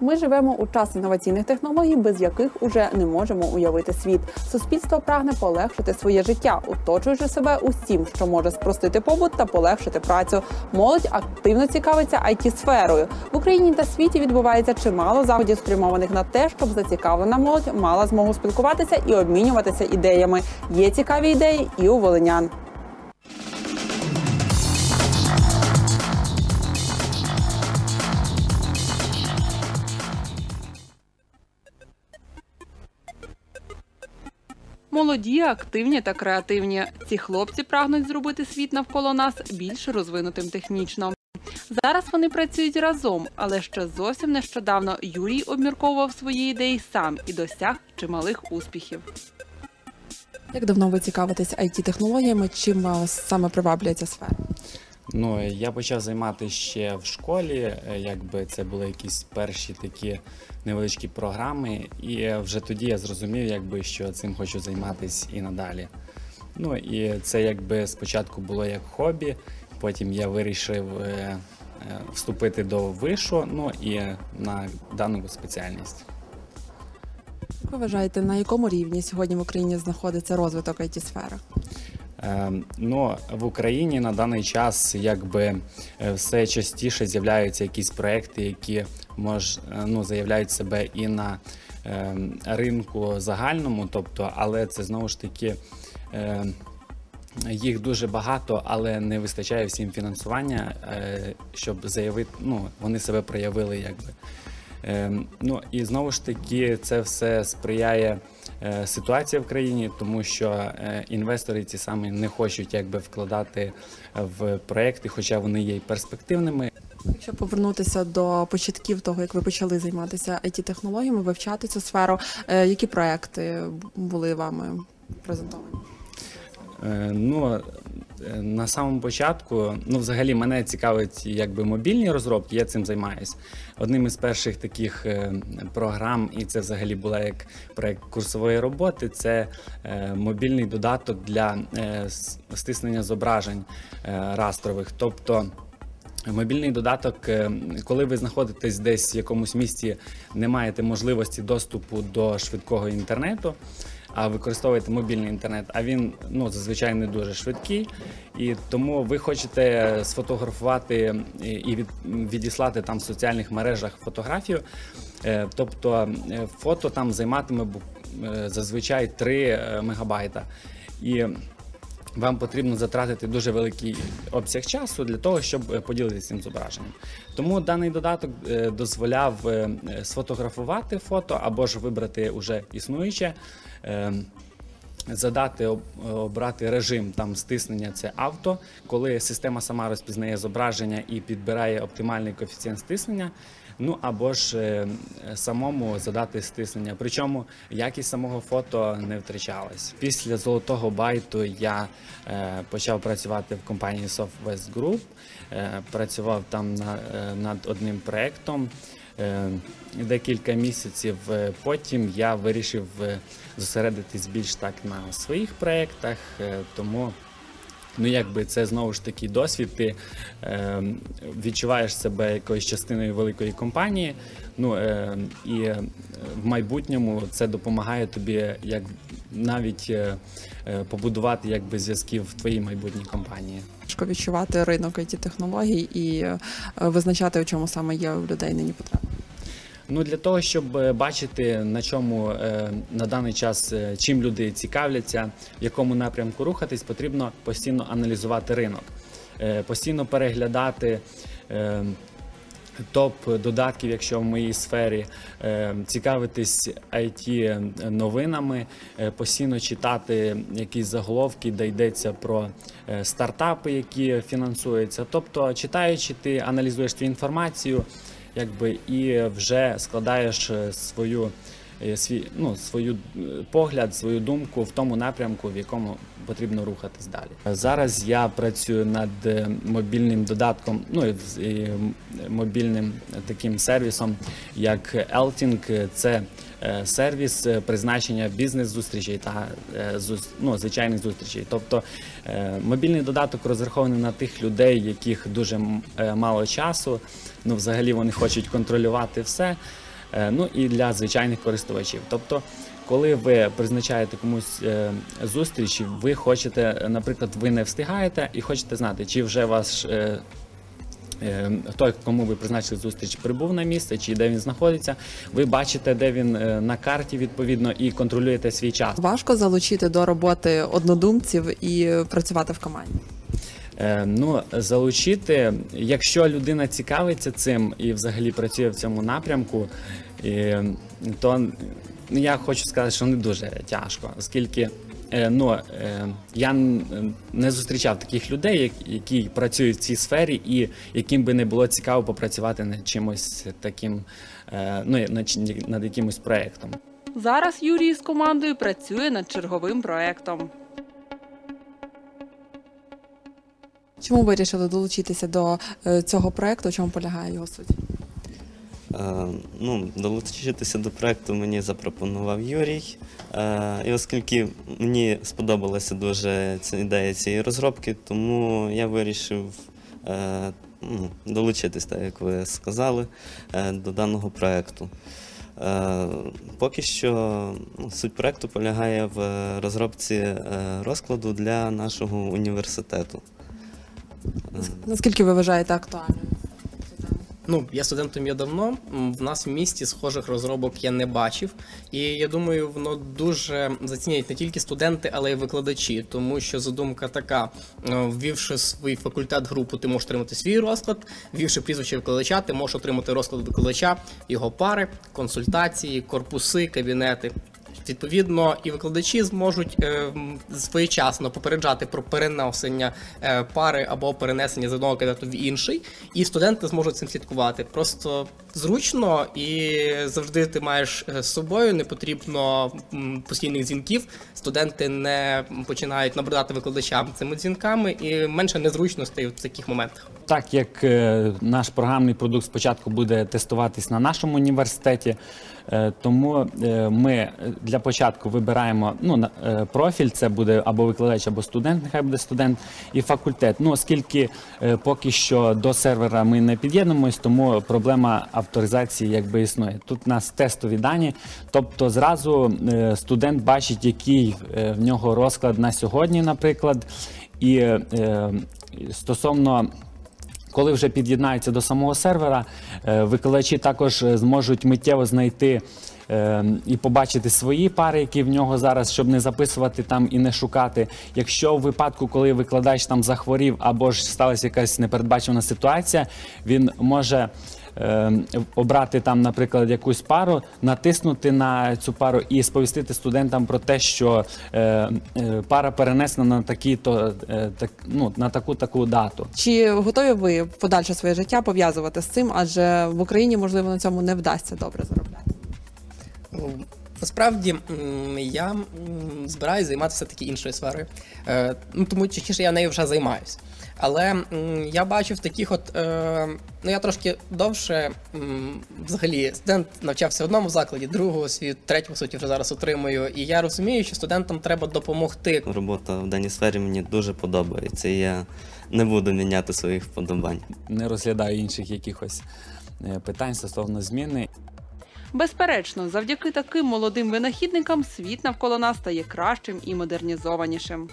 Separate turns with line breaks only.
Ми живемо у час інноваційних технологій, без яких уже не можемо уявити світ. Суспільство прагне полегшити своє життя, оточуючи себе усім, що може спростити побут та полегшити працю. Молодь активно цікавиться it сферою в Україні та світі. Відбувається чимало заходів, спрямованих на те, щоб зацікавлена молодь мала змогу спілкуватися і обмінюватися ідеями. Є цікаві ідеї і у волинян. Молоді, активні та креативні. Ці хлопці прагнуть зробити світ навколо нас більш розвинутим технічно. Зараз вони працюють разом, але ще зовсім нещодавно Юрій обмірковував свої ідеї сам і досяг чималих успіхів. Як давно ви цікавитесь it технологіями Чим саме приваблює ця сфера?
Ну, я почав займатися ще в школі, е, якби це були якісь перші такі невеличкі програми, і вже тоді я зрозумів, якби що цим хочу займатися і надалі. Ну і це якби спочатку було як хобі, потім я вирішив е, е, вступити до вишу, ну і на дану спеціальність.
Ви вважаєте, на якому рівні сьогодні в Україні знаходиться розвиток it сфери
ну, в Україні на даний час якби е, все частіше з'являються якісь проекти, які мож, е, ну, заявляють себе і на е, ринку загальному, тобто, але це знову ж таки. Е, їх дуже багато, але не вистачає всім фінансування, е, щоб заявити, ну вони себе проявили, якби. Ем, ну і знову ж таки, це все сприяє е, ситуації в країні, тому що е, інвестори ці самі не хочуть якби вкладати в проекти, хоча вони є й перспективними.
Якщо повернутися до початків того, як ви почали займатися it технологіями, вивчати цю сферу, е, які проекти були вами презентовані?
Ну на самому початку, ну взагалі мене цікавить якби мобільні розробки, я цим займаюся. Одним із перших таких е, програм, і це взагалі була як проект курсової роботи. Це е, мобільний додаток для е, стиснення зображень растрових. Тобто Мобільний додаток, коли ви знаходитесь десь в якомусь місці, не маєте можливості доступу до швидкого інтернету використовуєте мобільний інтернет, а він ну зазвичай не дуже швидкий, і тому ви хочете сфотографувати і від, відіслати там в соціальних мережах фотографію. Е, тобто е, фото там займатиме е, зазвичай 3 мегабайта. І вам потрібно затратити дуже великий обсяг часу для того, щоб поділитися цим зображенням. Тому даний додаток дозволяв сфотографувати фото або ж вибрати уже існуюче задати обрати режим там стиснення це авто, коли система сама розпізнає зображення і підбирає оптимальний коефіцієнт стиснення. Ну або ж е, самому задати стиснення. Причому якість самого фото не втрачалась. Після золотого байту я е, почав працювати в компанії Softwest Group, е, працював там на, над одним проектом. Декілька місяців. Потім я вирішив зосередитись більш так на своїх проєктах, тому. Ну, якби це знову ж таки досвід, ти е, відчуваєш себе якоюсь частиною великої компанії. Ну е, і в майбутньому це допомагає тобі, як навіть е, побудувати якби зв'язки в твоїй майбутній компанії.
Важко відчувати ринок it технологій і визначати, у чому саме є у людей нині потреба.
Ну для того, щоб е, бачити на чому е, на даний час е, чим люди цікавляться, в якому напрямку рухатись, потрібно постійно аналізувати ринок, постійно переглядати. Топ додатків, якщо в моїй сфері цікавитись it новинами, постійно читати якісь заголовки, де йдеться про стартапи, які фінансуються. Тобто, читаючи, ти аналізуєш цю інформацію якби і вже складаєш е, свою е, свій ну, свою е, погляд, свою думку в тому напрямку, в якому потрібно рухатись далі. Зараз я працюю над мобільним додатком, ну і мобільним таким сервісом, як Elting. Це сервіс призначення бізнес-зустрічей та ну, звичайних зустрічей. Тобто мобільний додаток розрахований на тих людей, яких дуже мало часу. Ну, взагалі вони хочуть контролювати все. е, ну і для звичайних користувачів. Тобто, коли ви призначаєте комусь е, зустріч, ви хочете, е, наприклад, ви не встигаєте і хочете знати, чи вже ваш. Е, Той, кому ви призначили зустріч, прибув на місце, чи де він знаходиться, ви бачите, де він е, на карті відповідно і контролюєте свій час.
Важко залучити до роботи однодумців і працювати в команді.
Е, Ну, залучити, якщо людина цікавиться цим і взагалі працює в цьому напрямку, то я хочу сказати, що не дуже тяжко, оскільки ну, я не зустрічав таких людей, які працюють в цій сфері, і яким би не було цікаво попрацювати над чимось таким, е, ну, над, якимось проєктом.
Зараз Юрій з командою працює над черговим проектом. Чому вирішили долучитися до цього проекту? Чому полягає його суть?
Е, Ну, долучитися до проекту мені запропонував Юрій. Е, І оскільки мені сподобалася дуже ця ідея цієї розробки, тому я вирішив е, ну, долучитись, так як ви сказали, до даного проекту. Е, Поки що ну, суть проекту полягає в розробці розкладу для нашого університету.
Наскільки ви вважаєте актуальною?
Ну, я студентом є давно. В нас в місті схожих розробок я не бачив. І я думаю, воно дуже зацінять не тільки студенти, але й викладачі, тому що задумка така: е, ввівши свій факультет групу, ти можеш отримати свій розклад, ввівши прізвище викладача, ти можеш отримати розклад викладача, його пари, консультації, корпуси, кабінети. Відповідно, і викладачі зможуть е, своєчасно попереджати про переносення е, пари або перенесення з одного кандидату в інший, і студенти зможуть цим слідкувати. Просто зручно і завжди ти маєш е, з собою, не потрібно постійних дзвінків. Студенти не починають набридати викладачам цими дзвінками, і менше незручностей в таких моментах.
Так як е, наш програмний продукт спочатку буде тестуватись на нашому університеті, е, тому ми для початку вибираємо ну, профіль, це буде або викладач, або студент, нехай буде студент, і факультет. Ну, оскільки поки що до сервера ми не під'єднуємось, тому проблема авторизації якби існує. Тут у нас тестові дані, тобто зразу е, студент бачить, який е, в нього розклад на сьогодні, наприклад, і е, стосовно коли вже під'єднаються до самого сервера, викладачі також зможуть миттєво знайти і побачити свої пари, які в нього зараз, щоб не записувати там і не шукати. Якщо в випадку, коли викладач там захворів або ж сталася якась непередбачена ситуація, він може. Е, Обрати там, наприклад, якусь пару, натиснути на цю пару і сповістити студентам про те, що е, е, пара перенесена на такі то так, ну, на таку таку дату.
Чи готові ви подальше своє життя пов'язувати з цим? Адже в Україні можливо на цьому не вдасться добре заробляти.
Ну, Насправді я збираюся займатися таки іншою сферою. Ну, тому частіше я нею вже займаюся. Але м, я бачив таких от. Е, ну я трошки довше м, взагалі студент навчався в одному закладі, другого свій, третього суті вже зараз отримую. І я розумію, що студентам треба допомогти
Робота в даній сфері мені дуже подобається. і Я не буду міняти своїх вподобань.
не розглядаю інших якихось е, питань стосовно зміни.
Безперечно, завдяки таким молодим винахідникам світ навколо нас стає кращим і модернізованішим.